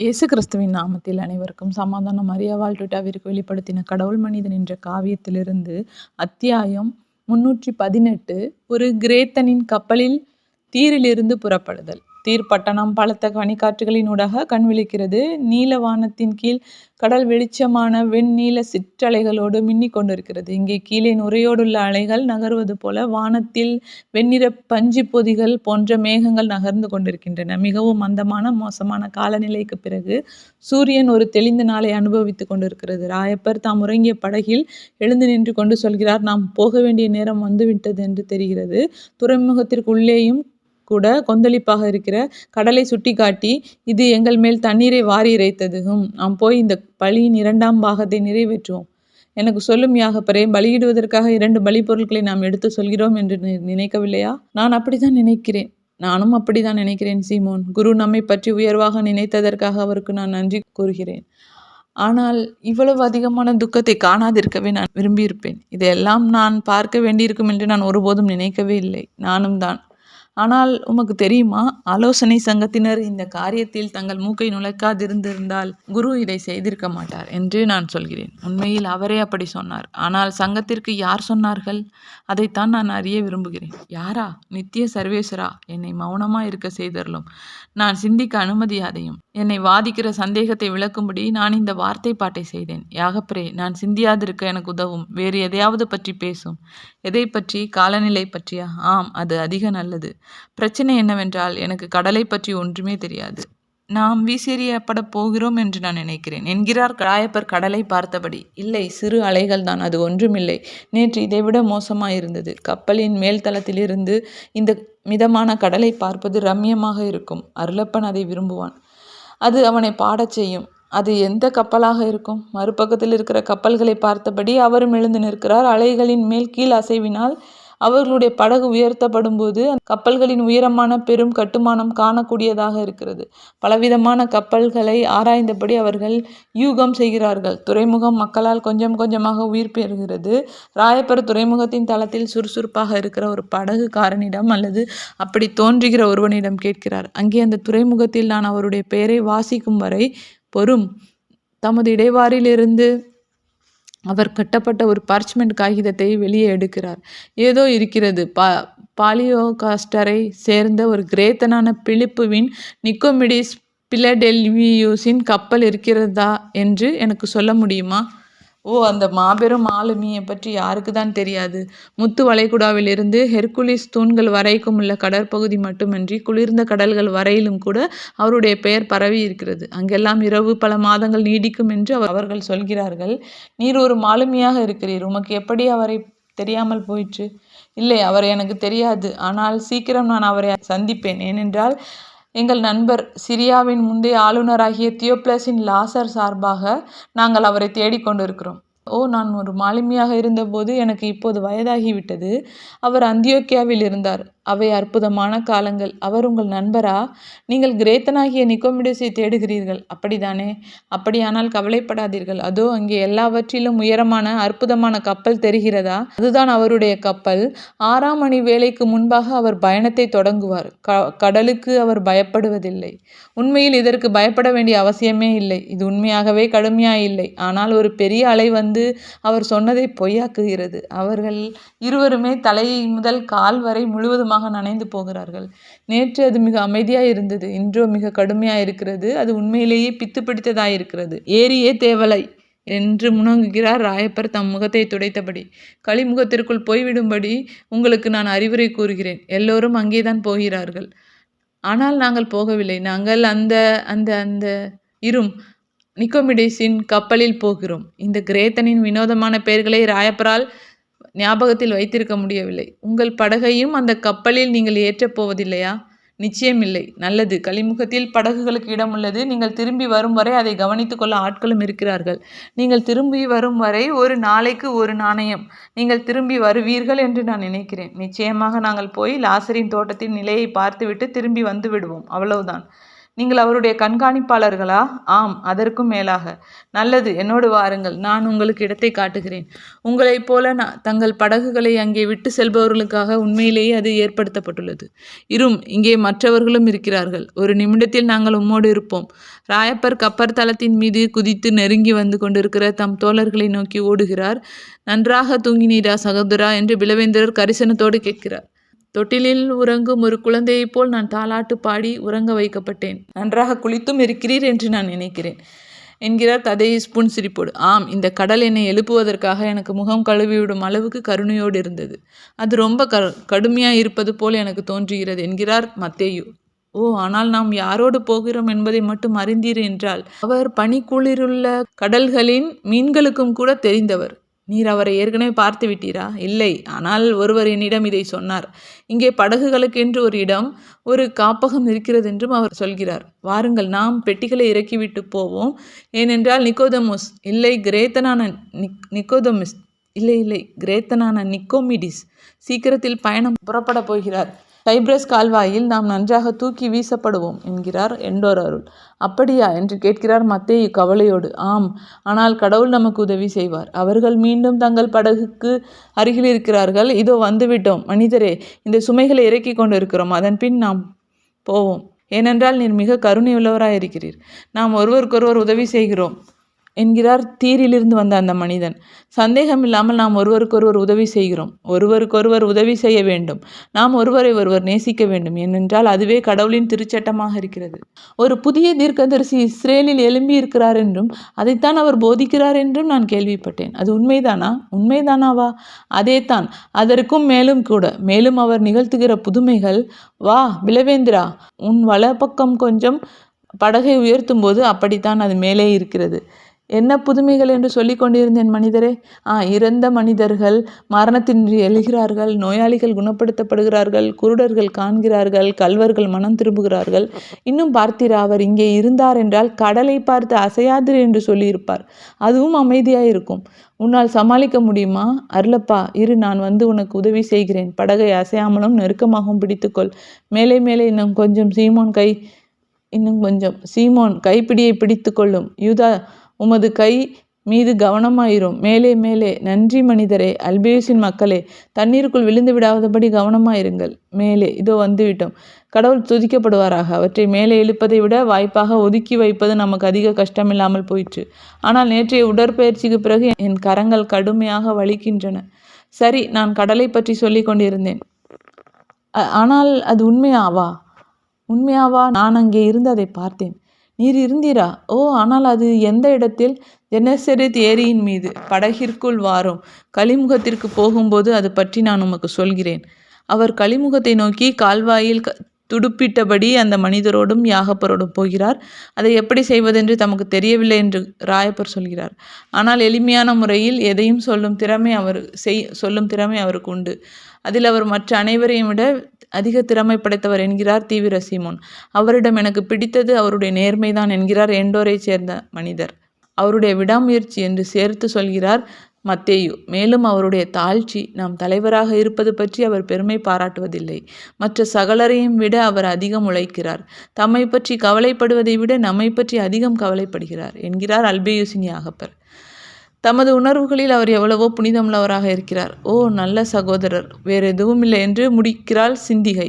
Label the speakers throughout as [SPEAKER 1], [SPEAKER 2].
[SPEAKER 1] இயேசு கிறிஸ்துவின் நாமத்தில் அனைவருக்கும் சமாதானம் மரியா வாழ்ட்டுட்டாவிற்கு வெளிப்படுத்தின கடவுள் மனிதன் என்ற காவியத்திலிருந்து அத்தியாயம் முன்னூற்றி பதினெட்டு ஒரு கிரேத்தனின் கப்பலில் தீரிலிருந்து புறப்படுதல் தீர்ப்பட்டணம் பலத்த கனிக்காற்றுகளின் ஊடாக கண் நீல வானத்தின் கீழ் கடல் வெளிச்சமான வெண்நீல சிற்றலைகளோடு மின்னிக் கொண்டிருக்கிறது இங்கே கீழே நுரையோடுள்ள அலைகள் நகர்வது போல வானத்தில் வெண்ணிற பஞ்சு பொதிகள் போன்ற மேகங்கள் நகர்ந்து கொண்டிருக்கின்றன மிகவும் மந்தமான மோசமான காலநிலைக்கு பிறகு சூரியன் ஒரு தெளிந்த நாளை அனுபவித்துக் கொண்டிருக்கிறது ராயப்பர் தாம் உறங்கிய படகில் எழுந்து நின்று கொண்டு சொல்கிறார் நாம் போக வேண்டிய நேரம் வந்துவிட்டது என்று தெரிகிறது துறைமுகத்திற்கு உள்ளேயும் கூட கொந்தளிப்பாக இருக்கிற கடலை சுட்டி காட்டி இது எங்கள் மேல் தண்ணீரை வாரி இறைத்ததும் நாம் போய் இந்த பழியின் இரண்டாம் பாகத்தை நிறைவேற்றுவோம் எனக்கு சொல்லும் யாகப்பரே பலியிடுவதற்காக இரண்டு பலி பொருட்களை நாம் எடுத்து சொல்கிறோம் என்று நினைக்கவில்லையா
[SPEAKER 2] நான் தான் நினைக்கிறேன் நானும் அப்படிதான் நினைக்கிறேன் சீமோன் குரு நம்மை பற்றி உயர்வாக நினைத்ததற்காக அவருக்கு நான் நன்றி கூறுகிறேன் ஆனால் இவ்வளவு அதிகமான துக்கத்தை காணாதிருக்கவே நான் விரும்பியிருப்பேன் இதையெல்லாம் நான் பார்க்க வேண்டியிருக்கும் என்று நான் ஒருபோதும் நினைக்கவே இல்லை நானும் தான் ஆனால் உமக்கு தெரியுமா ஆலோசனை சங்கத்தினர் இந்த காரியத்தில் தங்கள் மூக்கை நுழைக்காதிருந்திருந்தால் குரு இதை செய்திருக்க மாட்டார் என்று நான் சொல்கிறேன் உண்மையில் அவரே அப்படி சொன்னார் ஆனால் சங்கத்திற்கு யார் சொன்னார்கள் அதைத்தான் நான் அறிய விரும்புகிறேன் யாரா நித்திய சர்வேஸ்வரா என்னை மௌனமா இருக்க செய்தரலும் நான் சிந்திக்க அனுமதியாதையும் என்னை வாதிக்கிற சந்தேகத்தை விளக்கும்படி நான் இந்த வார்த்தை பாட்டை செய்தேன் யாகப்பிரே நான் சிந்தியாதிருக்க எனக்கு உதவும் வேறு எதையாவது பற்றி பேசும் எதை பற்றி காலநிலை பற்றியா ஆம் அது அதிக நல்லது பிரச்சனை என்னவென்றால் எனக்கு கடலை பற்றி ஒன்றுமே தெரியாது நாம் வீசெறியப்பட போகிறோம் என்று நான் நினைக்கிறேன் என்கிறார் கடாயப்பர் கடலை பார்த்தபடி இல்லை சிறு அலைகள் தான் அது ஒன்றுமில்லை நேற்று இதைவிட மோசமாக இருந்தது கப்பலின் மேல் தளத்திலிருந்து இந்த மிதமான கடலை பார்ப்பது ரம்யமாக இருக்கும் அருளப்பன் அதை விரும்புவான் அது அவனை பாடச் செய்யும் அது எந்த கப்பலாக இருக்கும் மறுபக்கத்தில் இருக்கிற கப்பல்களை பார்த்தபடி அவரும் எழுந்து நிற்கிறார் அலைகளின் மேல் கீழ் அசைவினால் அவர்களுடைய படகு உயர்த்தப்படும் போது கப்பல்களின் உயரமான பெரும் கட்டுமானம் காணக்கூடியதாக இருக்கிறது பலவிதமான கப்பல்களை ஆராய்ந்தபடி அவர்கள் யூகம் செய்கிறார்கள் துறைமுகம் மக்களால் கொஞ்சம் கொஞ்சமாக உயிர் பெறுகிறது ராயப்பர் துறைமுகத்தின் தளத்தில் சுறுசுறுப்பாக இருக்கிற ஒரு படகுக்காரனிடம் அல்லது அப்படி தோன்றுகிற ஒருவனிடம் கேட்கிறார் அங்கே அந்த துறைமுகத்தில் நான் அவருடைய பெயரை வாசிக்கும் வரை பொறும் தமது இடைவாரிலிருந்து அவர் கட்டப்பட்ட ஒரு பார்ச்மெண்ட் காகிதத்தை வெளியே எடுக்கிறார் ஏதோ இருக்கிறது பா பாலியோகாஸ்டரை சேர்ந்த ஒரு கிரேத்தனான பிலிப்புவின் நிக்கோமிடிஸ் பிலடெல்வியூஸின் கப்பல் இருக்கிறதா என்று எனக்கு சொல்ல முடியுமா ஓ அந்த மாபெரும் ஆளுமையை பற்றி யாருக்கு தான் தெரியாது முத்து வளைகுடாவிலிருந்து ஹெர்குலிஸ் தூண்கள் வரைக்கும் உள்ள கடற்பகுதி மட்டுமின்றி குளிர்ந்த கடல்கள் வரையிலும் கூட அவருடைய பெயர் பரவி இருக்கிறது அங்கெல்லாம் இரவு பல மாதங்கள் நீடிக்கும் என்று அவர்கள் சொல்கிறார்கள் நீர் ஒரு மாலுமியாக இருக்கிறீர் உமக்கு எப்படி அவரை தெரியாமல் போயிற்று இல்லை அவர் எனக்கு தெரியாது ஆனால் சீக்கிரம் நான் அவரை சந்திப்பேன் ஏனென்றால் எங்கள் நண்பர் சிரியாவின் முந்தைய ஆளுநராகிய தியோப்ளஸின் லாசர் சார்பாக நாங்கள் அவரை தேடிக்கொண்டிருக்கிறோம் ஓ நான் ஒரு மாலுமியாக இருந்தபோது எனக்கு இப்போது வயதாகிவிட்டது அவர் அந்தியோக்கியாவில் இருந்தார் அவை அற்புதமான காலங்கள் அவர் உங்கள் நண்பரா நீங்கள் கிரேத்தனாகிய நிக்கோமிடிஸை தேடுகிறீர்கள் அப்படிதானே அப்படியானால் கவலைப்படாதீர்கள் அதோ அங்கே எல்லாவற்றிலும் உயரமான அற்புதமான கப்பல் தெரிகிறதா அதுதான் அவருடைய கப்பல் ஆறாம் மணி வேலைக்கு முன்பாக அவர் பயணத்தை தொடங்குவார் கடலுக்கு அவர் பயப்படுவதில்லை உண்மையில் இதற்கு பயப்பட வேண்டிய அவசியமே இல்லை இது உண்மையாகவே கடுமையாக இல்லை ஆனால் ஒரு பெரிய அலை வந்து அவர் சொன்னதை பொய்யாக்குகிறது அவர்கள் இருவருமே தலை முதல் கால் வரை முழுவதுமாக முழுவதுமாக நனைந்து போகிறார்கள் நேற்று அது மிக அமைதியாக இருந்தது இன்றோ மிக கடுமையாக இருக்கிறது அது உண்மையிலேயே பித்து பிடித்ததாக இருக்கிறது ஏரியே தேவலை என்று முணங்குகிறார் ராயப்பர் தம் முகத்தை துடைத்தபடி களிமுகத்திற்குள் போய்விடும்படி உங்களுக்கு நான் அறிவுரை கூறுகிறேன் எல்லோரும் அங்கேதான் போகிறார்கள் ஆனால் நாங்கள் போகவில்லை நாங்கள் அந்த அந்த அந்த இரும் நிக்கோமிடேசின் கப்பலில் போகிறோம் இந்த கிரேத்தனின் வினோதமான பெயர்களை ராயப்பரால் ஞாபகத்தில் வைத்திருக்க முடியவில்லை உங்கள் படகையும் அந்த கப்பலில் நீங்கள் ஏற்றப் போவதில்லையா நிச்சயம் இல்லை நல்லது களிமுகத்தில் படகுகளுக்கு இடம் உள்ளது நீங்கள் திரும்பி வரும் வரை அதை கவனித்துக்கொள்ள ஆட்களும் இருக்கிறார்கள் நீங்கள் திரும்பி வரும் வரை ஒரு நாளைக்கு ஒரு நாணயம் நீங்கள் திரும்பி வருவீர்கள் என்று நான் நினைக்கிறேன் நிச்சயமாக நாங்கள் போய் லாசரின் தோட்டத்தின் நிலையை பார்த்துவிட்டு திரும்பி வந்து விடுவோம் அவ்வளவுதான் நீங்கள் அவருடைய கண்காணிப்பாளர்களா ஆம் அதற்கும் மேலாக நல்லது என்னோடு வாருங்கள் நான் உங்களுக்கு இடத்தை காட்டுகிறேன் உங்களைப் போல நான் தங்கள் படகுகளை அங்கே விட்டு செல்பவர்களுக்காக உண்மையிலேயே அது ஏற்படுத்தப்பட்டுள்ளது இரும் இங்கே மற்றவர்களும் இருக்கிறார்கள் ஒரு நிமிடத்தில் நாங்கள் உம்மோடு இருப்போம் ராயப்பர் கப்பர் தளத்தின் மீது குதித்து நெருங்கி வந்து கொண்டிருக்கிற தம் தோழர்களை நோக்கி ஓடுகிறார் நன்றாக தூங்கினீரா சகோதரா என்று பிளவேந்திரர் கரிசனத்தோடு கேட்கிறார் தொட்டிலில் உறங்கும் ஒரு குழந்தையைப் போல் நான் தாலாட்டு பாடி உறங்க வைக்கப்பட்டேன் நன்றாக குளித்தும் இருக்கிறீர் என்று நான் நினைக்கிறேன் என்கிறார் ததையை ஸ்பூன் சிரிப்போடு ஆம் இந்த கடல் என்னை எழுப்புவதற்காக எனக்கு முகம் கழுவிவிடும் அளவுக்கு கருணையோடு இருந்தது அது ரொம்ப க கடுமையாக இருப்பது போல் எனக்கு தோன்றுகிறது என்கிறார் மத்தேயு ஓ ஆனால் நாம் யாரோடு போகிறோம் என்பதை மட்டும் அறிந்தீர் என்றால் அவர் பனிக்குளிருள்ள கடல்களின் மீன்களுக்கும் கூட தெரிந்தவர் நீர் அவரை ஏற்கனவே பார்த்து விட்டீரா இல்லை ஆனால் ஒருவர் என்னிடம் இதை சொன்னார் இங்கே படகுகளுக்கென்று ஒரு இடம் ஒரு காப்பகம் இருக்கிறது என்றும் அவர் சொல்கிறார் வாருங்கள் நாம் பெட்டிகளை இறக்கிவிட்டு போவோம் ஏனென்றால் நிக்கோதமுஸ் இல்லை கிரேத்தனான நிக் நிக்கோதமிஸ் இல்லை இல்லை கிரேத்தனான நிக்கோமிடிஸ் சீக்கிரத்தில் பயணம் புறப்பட போகிறார் டைப்ரஸ் கால்வாயில் நாம் நன்றாக தூக்கி வீசப்படுவோம் என்கிறார் எண்டோர் அருள் அப்படியா என்று கேட்கிறார் மத்தே கவலையோடு ஆம் ஆனால் கடவுள் நமக்கு உதவி செய்வார் அவர்கள் மீண்டும் தங்கள் படகுக்கு அருகில் இருக்கிறார்கள் இதோ வந்துவிட்டோம் மனிதரே இந்த சுமைகளை இறக்கி கொண்டிருக்கிறோம் அதன் பின் நாம் போவோம் ஏனென்றால் நீர் மிக கருணையுள்ளவராயிருக்கிறீர் நாம் ஒருவருக்கொருவர் உதவி செய்கிறோம் என்கிறார் தீரிலிருந்து வந்த அந்த மனிதன் சந்தேகம் இல்லாமல் நாம் ஒருவருக்கொருவர் உதவி செய்கிறோம் ஒருவருக்கொருவர் உதவி செய்ய வேண்டும் நாம் ஒருவரை ஒருவர் நேசிக்க வேண்டும் ஏனென்றால் அதுவே கடவுளின் திருச்சட்டமாக இருக்கிறது ஒரு புதிய தீர்க்கதரிசி இஸ்ரேலில் எழும்பி இருக்கிறார் என்றும் அதைத்தான் அவர் போதிக்கிறார் என்றும் நான் கேள்விப்பட்டேன் அது உண்மைதானா உண்மைதானாவா அதே தான் அதற்கும் மேலும் கூட மேலும் அவர் நிகழ்த்துகிற புதுமைகள் வா பிலவேந்திரா உன் வலப்பக்கம் கொஞ்சம் படகை உயர்த்தும் போது அப்படித்தான் அது மேலே இருக்கிறது என்ன புதுமைகள் என்று சொல்லிக் கொண்டிருந்தேன் மனிதரே ஆ இறந்த மனிதர்கள் மரணத்தின்றி எழுகிறார்கள் நோயாளிகள் குணப்படுத்தப்படுகிறார்கள் குருடர்கள் காண்கிறார்கள் கல்வர்கள் மனம் திரும்புகிறார்கள் இன்னும் பார்த்தீரா அவர் இங்கே இருந்தார் என்றால் கடலை பார்த்து அசையாதிரி என்று சொல்லியிருப்பார் அதுவும் அமைதியாக இருக்கும் உன்னால் சமாளிக்க முடியுமா அருளப்பா இரு நான் வந்து உனக்கு உதவி செய்கிறேன் படகை அசையாமலும் நெருக்கமாகவும் பிடித்துக்கொள் மேலே மேலே இன்னும் கொஞ்சம் சீமோன் கை இன்னும் கொஞ்சம் சீமோன் கைப்பிடியை பிடித்து கொள்ளும் யூதா உமது கை மீது கவனமாயிரும் மேலே மேலே நன்றி மனிதரே அல்பேசின் மக்களே தண்ணீருக்குள் விழுந்து விடாதபடி கவனமாயிருங்கள் மேலே இதோ வந்துவிட்டோம் கடவுள் துதிக்கப்படுவாராக அவற்றை மேலே இழுப்பதை விட வாய்ப்பாக ஒதுக்கி வைப்பது நமக்கு அதிக கஷ்டமில்லாமல் போயிற்று ஆனால் நேற்றைய உடற்பயிற்சிக்கு பிறகு என் கரங்கள் கடுமையாக வலிக்கின்றன சரி நான் கடலை பற்றி சொல்லி கொண்டிருந்தேன் ஆனால் அது உண்மையாவா உண்மையாவா நான் அங்கே இருந்து அதை பார்த்தேன் நீர் இருந்தீரா ஓ ஆனால் அது எந்த இடத்தில் தினசரி தேரியின் மீது படகிற்குள் வாரும் கலிமுகத்திற்கு போகும்போது அது பற்றி நான் உமக்கு சொல்கிறேன் அவர் கலிமுகத்தை நோக்கி கால்வாயில் துடுப்பிட்டபடி அந்த மனிதரோடும் யாகப்பரோடும் போகிறார் அதை எப்படி செய்வதென்று தமக்கு தெரியவில்லை என்று ராயப்பர் சொல்கிறார் ஆனால் எளிமையான முறையில் எதையும் சொல்லும் திறமை அவர் செய் சொல்லும் திறமை அவருக்கு உண்டு அதில் அவர் மற்ற அனைவரையும் விட அதிக திறமை படைத்தவர் என்கிறார் தீவிர சீமோன் அவரிடம் எனக்கு பிடித்தது அவருடைய நேர்மைதான் என்கிறார் எண்டோரை சேர்ந்த மனிதர் அவருடைய விடாமுயற்சி என்று சேர்த்து சொல்கிறார் மத்தேயு மேலும் அவருடைய தாழ்ச்சி நாம் தலைவராக இருப்பது பற்றி அவர் பெருமை பாராட்டுவதில்லை மற்ற சகலரையும் விட அவர் அதிகம் உழைக்கிறார் தம்மை பற்றி கவலைப்படுவதை விட நம்மை பற்றி அதிகம் கவலைப்படுகிறார் என்கிறார் அல்பேயுசினி ஆகப்பர் தமது உணர்வுகளில் அவர் எவ்வளவோ புனிதமுள்ளவராக இருக்கிறார் ஓ நல்ல சகோதரர் வேறு எதுவும் இல்லை என்று முடிக்கிறாள் சிந்திகை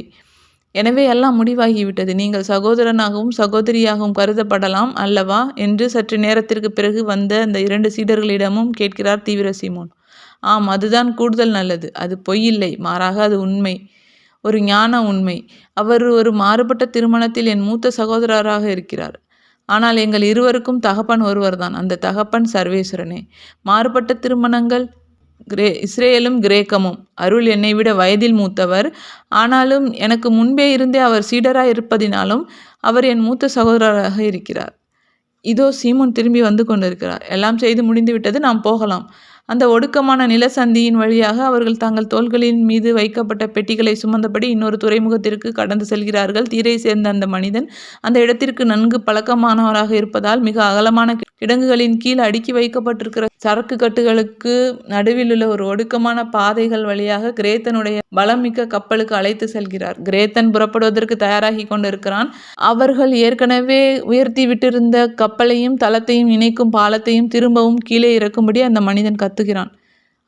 [SPEAKER 2] எனவே எல்லாம் முடிவாகிவிட்டது நீங்கள் சகோதரனாகவும் சகோதரியாகவும் கருதப்படலாம் அல்லவா என்று சற்று நேரத்திற்கு பிறகு வந்த அந்த இரண்டு சீடர்களிடமும் கேட்கிறார் தீவிர சீமோன் ஆம் அதுதான் கூடுதல் நல்லது அது பொய் இல்லை மாறாக அது உண்மை ஒரு ஞான உண்மை அவர் ஒரு மாறுபட்ட திருமணத்தில் என் மூத்த சகோதரராக இருக்கிறார் ஆனால் எங்கள் இருவருக்கும் தகப்பன் ஒருவர்தான் அந்த தகப்பன் சர்வேஸ்வரனே மாறுபட்ட திருமணங்கள் கிரே இஸ்ரேலும் கிரேக்கமும் அருள் என்னை விட வயதில் மூத்தவர் ஆனாலும் எனக்கு முன்பே இருந்தே அவர் சீடராக இருப்பதினாலும் அவர் என் மூத்த சகோதரராக இருக்கிறார் இதோ சீமோன் திரும்பி வந்து கொண்டிருக்கிறார் எல்லாம் செய்து முடிந்து விட்டது நாம் போகலாம் அந்த ஒடுக்கமான நிலசந்தியின் வழியாக அவர்கள் தங்கள் தோள்களின் மீது வைக்கப்பட்ட பெட்டிகளை சுமந்தபடி இன்னொரு துறைமுகத்திற்கு கடந்து செல்கிறார்கள் தீரை சேர்ந்த அந்த மனிதன் அந்த இடத்திற்கு நன்கு பழக்கமானவராக இருப்பதால் மிக அகலமான கிடங்குகளின் கீழ் அடுக்கி வைக்கப்பட்டிருக்கிற சரக்கு கட்டுகளுக்கு நடுவில் உள்ள ஒரு ஒடுக்கமான பாதைகள் வழியாக கிரேத்தனுடைய பலம் மிக்க கப்பலுக்கு அழைத்து செல்கிறார் கிரேத்தன் புறப்படுவதற்கு தயாராகி கொண்டிருக்கிறான் அவர்கள் ஏற்கனவே உயர்த்தி விட்டிருந்த கப்பலையும் தளத்தையும் இணைக்கும் பாலத்தையும் திரும்பவும் கீழே இறக்கும்படி அந்த மனிதன் கத்த கத்துகிறான்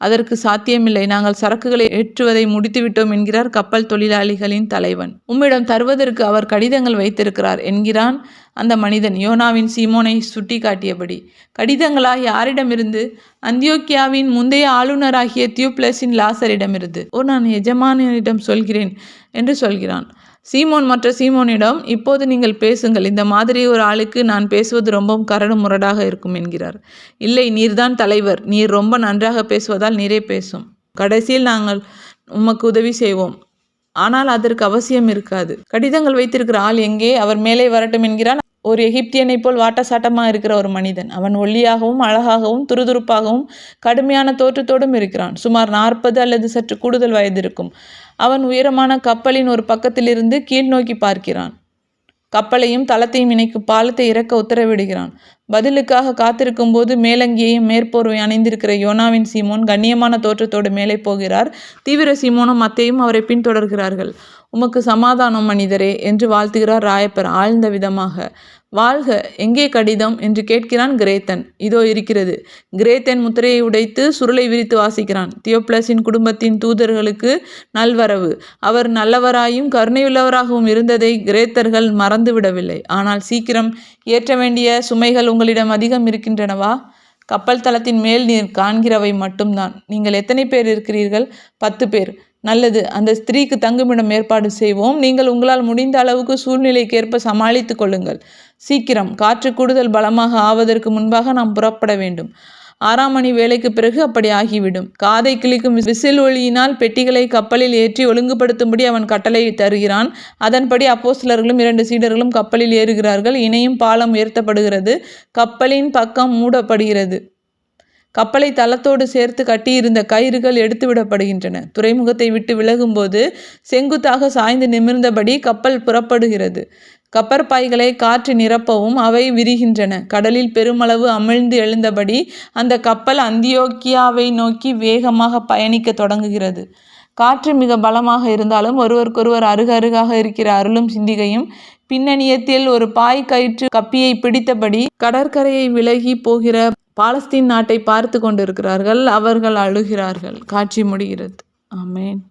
[SPEAKER 2] அதற்கு சாத்தியமில்லை நாங்கள் சரக்குகளை ஏற்றுவதை முடித்துவிட்டோம் என்கிறார் கப்பல் தொழிலாளிகளின் தலைவன் உம்மிடம் தருவதற்கு அவர் கடிதங்கள் வைத்திருக்கிறார் என்கிறான் அந்த மனிதன் யோனாவின் சீமோனை சுட்டி காட்டியபடி கடிதங்களா யாரிடமிருந்து அந்தியோக்கியாவின் முந்தைய ஆளுநராகிய தியூப்ளஸின் லாசரிடமிருந்து ஓ நான் எஜமானியரிடம் சொல்கிறேன் என்று சொல்கிறான் சீமோன் மற்ற சீமோனிடம் இப்போது நீங்கள் பேசுங்கள் இந்த மாதிரி ஒரு ஆளுக்கு நான் பேசுவது ரொம்பவும் கரடு முரடாக இருக்கும் என்கிறார் இல்லை நீர்தான் தலைவர் நீர் ரொம்ப நன்றாக பேசுவதால் நீரே பேசும் கடைசியில் நாங்கள் உமக்கு உதவி செய்வோம் ஆனால் அதற்கு அவசியம் இருக்காது கடிதங்கள் வைத்திருக்கிற ஆள் எங்கே அவர் மேலே வரட்டும் என்கிறார் ஒரு எகிப்தியனை போல் வாட்டசாட்டமாக இருக்கிற ஒரு மனிதன் அவன் ஒல்லியாகவும் அழகாகவும் துருதுருப்பாகவும் கடுமையான தோற்றத்தோடும் இருக்கிறான் சுமார் நாற்பது அல்லது சற்று கூடுதல் வயது இருக்கும் அவன் உயரமான கப்பலின் ஒரு பக்கத்திலிருந்து கீழ் நோக்கி பார்க்கிறான் கப்பலையும் தளத்தையும் இணைக்கும் பாலத்தை இறக்க உத்தரவிடுகிறான் பதிலுக்காக காத்திருக்கும் போது மேலங்கியையும் மேற்போர்வை அணிந்திருக்கிற யோனாவின் சீமோன் கண்ணியமான தோற்றத்தோடு மேலே போகிறார் தீவிர சீமோனும் மத்தையும் அவரை பின்தொடர்கிறார்கள் உமக்கு சமாதானம் மனிதரே என்று வாழ்த்துகிறார் ராயப்பர் ஆழ்ந்த விதமாக வாழ்க எங்கே கடிதம் என்று கேட்கிறான் கிரேத்தன் இதோ இருக்கிறது கிரேத்தன் முத்திரையை உடைத்து சுருளை விரித்து வாசிக்கிறான் தியோப்ளஸின் குடும்பத்தின் தூதர்களுக்கு நல்வரவு அவர் நல்லவராயும் கருணையுள்ளவராகவும் இருந்ததை கிரேத்தர்கள் மறந்துவிடவில்லை ஆனால் சீக்கிரம் ஏற்ற வேண்டிய சுமைகள் உங்களிடம் அதிகம் இருக்கின்றனவா கப்பல் தளத்தின் மேல் நீர் காண்கிறவை மட்டும்தான் நீங்கள் எத்தனை பேர் இருக்கிறீர்கள் பத்து பேர் நல்லது அந்த ஸ்திரீக்கு தங்குமிடம் ஏற்பாடு செய்வோம் நீங்கள் உங்களால் முடிந்த அளவுக்கு சூழ்நிலைக்கேற்ப சமாளித்துக் கொள்ளுங்கள் சீக்கிரம் காற்று கூடுதல் பலமாக ஆவதற்கு முன்பாக நாம் புறப்பட வேண்டும் ஆறாம் மணி வேலைக்கு பிறகு அப்படி ஆகிவிடும் காதை கிழிக்கும் விசில் ஒளியினால் பெட்டிகளை கப்பலில் ஏற்றி ஒழுங்குபடுத்தும்படி அவன் கட்டளை தருகிறான் அதன்படி அப்போ சிலர்களும் இரண்டு சீடர்களும் கப்பலில் ஏறுகிறார்கள் இணையும் பாலம் உயர்த்தப்படுகிறது கப்பலின் பக்கம் மூடப்படுகிறது கப்பலை தளத்தோடு சேர்த்து கட்டியிருந்த கயிறுகள் எடுத்துவிடப்படுகின்றன துறைமுகத்தை விட்டு விலகும்போது செங்குத்தாக சாய்ந்து நிமிர்ந்தபடி கப்பல் புறப்படுகிறது கப்பற்பாய்களை காற்று நிரப்பவும் அவை விரிகின்றன கடலில் பெருமளவு அமிழ்ந்து எழுந்தபடி அந்த கப்பல் அந்தியோக்கியாவை நோக்கி வேகமாக பயணிக்க தொடங்குகிறது காற்று மிக பலமாக இருந்தாலும் ஒருவருக்கொருவர் அருகருகாக இருக்கிற அருளும் சிந்திகையும் பின்னணியத்தில் ஒரு பாய் கயிற்று கப்பியை பிடித்தபடி கடற்கரையை விலகி போகிற பாலஸ்தீன் நாட்டை பார்த்து கொண்டிருக்கிறார்கள் அவர்கள் அழுகிறார்கள் காட்சி முடிகிறது ஆமேன்